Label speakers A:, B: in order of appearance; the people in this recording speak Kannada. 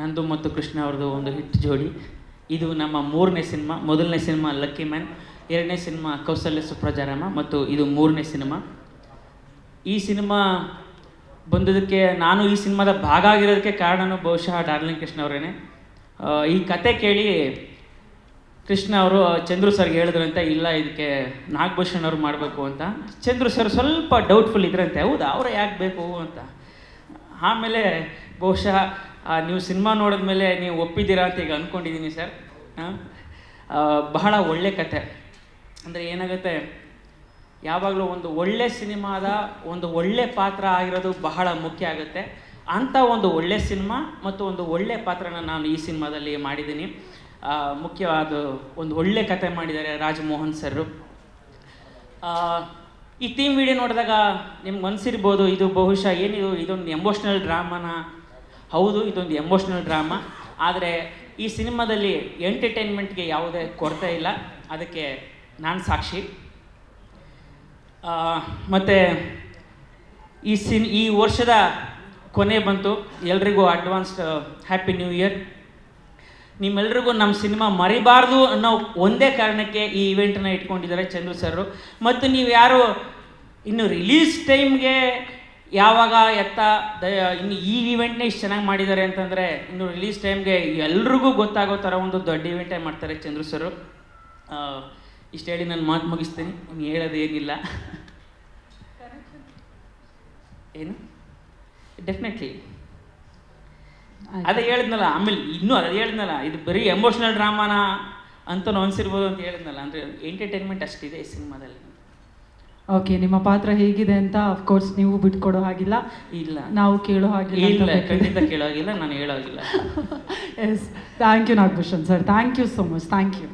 A: ನಂದು ಮತ್ತು ಕೃಷ್ಣ ಅವ್ರದ್ದು ಒಂದು ಹಿಟ್ ಜೋಡಿ. ಇದು ನಮ್ಮ ಮೂರನೇ ಸಿನಿಮಾ, ಮೊದಲನೇ ಸಿನಿಮಾ ಲಕ್ಕಿ ಮ್ಯಾನ್, ಎರಡನೇ ಸಿನಿಮಾ ಕೌಸಲ್ಯ ಸುಪ್ರಜಾರಾಮ ಮತ್ತು ಇದು ಮೂರನೇ ಸಿನಿಮಾ. ಈ ಸಿನಿಮಾ ಬಂದದಕ್ಕೆ, ನಾನು ಈ ಸಿನಿಮಾದ ಭಾಗ ಆಗಿರೋದಕ್ಕೆ ಕಾರಣನೂ ಬಹುಶಃ ಡಾರ್ಲಿಂಗ್ ಕೃಷ್ಣ ಅವರೇನೆ. ಈ ಕತೆ ಕೇಳಿ ಕೃಷ್ಣ ಅವರು, ಚಂದ್ರು ಸರ್ಗೆ ಹೇಳಿದ್ರಂತೆ ಇಲ್ಲ ಇದಕ್ಕೆ ನಾಗಭೂಷಣ್ ಅವ್ರು ಮಾಡಬೇಕು ಅಂತ. ಚಂದ್ರು ಸರ್ ಸ್ವಲ್ಪ ಡೌಟ್ಫುಲ್ ಇದ್ರಂತೆ, ಹೌದಾ? ಅವರೇ ಯಾಕೆ ಬೇಕು ಅಂತ? ಆಮೇಲೆ ಬಹುಶಃ ನೀವು ಸಿನಿಮಾ ನೋಡಿದ್ಮೇಲೆ ನೀವು ಒಪ್ಪಿದ್ದೀರಾ ಅಂತ ಈಗ ಅಂದ್ಕೊಂಡಿದ್ದೀನಿ ಸರ್. ಬಹಳ ಒಳ್ಳೆ ಕತೆ ಅಂದರೆ ಏನಾಗುತ್ತೆ, ಯಾವಾಗಲೂ ಒಂದು ಒಳ್ಳೆ ಸಿನಿಮಾದ ಒಂದು ಒಳ್ಳೆ ಪಾತ್ರ ಆಗಿರೋದು ಬಹಳ ಮುಖ್ಯ ಆಗುತ್ತೆ. ಅಂಥ ಒಂದು ಒಳ್ಳೆ ಸಿನಿಮಾ ಮತ್ತು ಒಂದು ಒಳ್ಳೆ ಪಾತ್ರನ ನಾನು ಈ ಸಿನಿಮಾದಲ್ಲಿ ಮಾಡಿದ್ದೀನಿ. ಮುಖ್ಯವಾದ ಒಂದು ಒಳ್ಳೆ ಕತೆ ಮಾಡಿದ್ದಾರೆ ರಾಜಮೋಹನ್ ಸರ್ರು. ಈ ಥೀಮ್ ವಿಡಿಯೋ ನೋಡಿದಾಗ ನಿಮ್ಗೆ ಅನಿಸಿರ್ಬೋದು ಇದು ಬಹುಶಃ ಏನಿದು? ಇದೊಂದು ಎಮೋಷ್ನಲ್ ಡ್ರಾಮಾನ ಹೌದು, ಇದೊಂದು ಎಮೋಷ್ನಲ್ ಡ್ರಾಮಾ ಆದರೆ ಈ ಸಿನಿಮಾದಲ್ಲಿ ಎಂಟರ್ಟೈನ್ಮೆಂಟ್ಗೆ ಯಾವುದೇ ಕೊರತೆ ಇಲ್ಲ. ಅದಕ್ಕೆ ನಾನು ಸಾಕ್ಷಿ. ಮತ್ತೆ ಈ ಸಿನ್, ಈ ವರ್ಷದ ಕೊನೆ ಬಂತು. ಎಲ್ರಿಗೂ ಅಡ್ವಾನ್ಸ್ಡ್ ಹ್ಯಾಪಿ ನ್ಯೂ ಇಯರ್ ನಿಮ್ಮೆಲ್ರಿಗೂ ನಮ್ಮ ಸಿನಿಮಾ ಮರಿಬಾರ್ದು ಅನ್ನೋ ಒಂದೇ ಕಾರಣಕ್ಕೆ ಈ ಇವೆಂಟನ್ನ ಇಟ್ಕೊಂಡಿದ್ದಾರೆ ಚಂದ್ರು ಸರ್ ಮತ್ತು ನೀವು ಯಾರು ಇನ್ನು ರಿಲೀಸ್ ಟೈಮ್ಗೆ ಯಾವಾಗ ಎತ್ತ ದ ಇನ್ನು ಈ ಇವೆಂಟ್ನೇ ಇಷ್ಟು ಚೆನ್ನಾಗಿ ಮಾಡಿದ್ದಾರೆ ಅಂತಂದರೆ ಇನ್ನು ರಿಲೀಸ್ ಟೈಮ್ಗೆ ಎಲ್ರಿಗೂ ಗೊತ್ತಾಗೋ ಥರ ಒಂದು ದೊಡ್ಡ ಇವೆಂಟೇ ಮಾಡ್ತಾರೆ ಚಂದ್ರು ಸರ್ ಇಷ್ಟು ಹೇಳಿ ನಾನು ಮಾತು ಮುಗಿಸ್ತೀನಿ. ಇನ್ನು ಹೇಳೋದು ಏನಿಲ್ಲ. ಏನು? ಡೆಫಿನೆಟ್ಲಿ ಅದೇ ಹೇಳಿದ್ನಲ್ಲ ಆಮೇಲೆ ಇನ್ನೂ ಅದೇ ಹೇಳಿದ್ನಲ್ಲ ಇದು ಬರೀ ಎಮೋಷ್ನಲ್ ಡ್ರಾಮಾನ ಅಂತ ಅನ್ಸಿರ್ಬೋದು ಅಂತ ಹೇಳಿದ್ನಲ್ಲ ಅಂದರೆ ಎಂಟರ್ಟೈನ್ಮೆಂಟ್ ಅಷ್ಟಿದೆ ಈ ಸಿನಿಮಾದಲ್ಲಿ.
B: ಓಕೆ ನಿಮ್ಮ ಪಾತ್ರ ಹೇಗಿದೆ ಅಂತ ಅಫ್ಕೋರ್ಸ್ ನೀವು ಬಿಟ್ಕೊಡೋ ಹಾಗಿಲ್ಲ.
A: ಇಲ್ಲ.
B: ನಾವು ಕೇಳೋ ಹಾಗಿಲ್ಲ
A: ಇಲ್ಲ ಖಂಡಿತ ಕೇಳೋ ಹಾಗಿಲ್ಲ ನಾನು ಹೇಳೋಗಿಲ್ಲ
B: yes thank you Nagabhushan sir thank you so much
A: thank you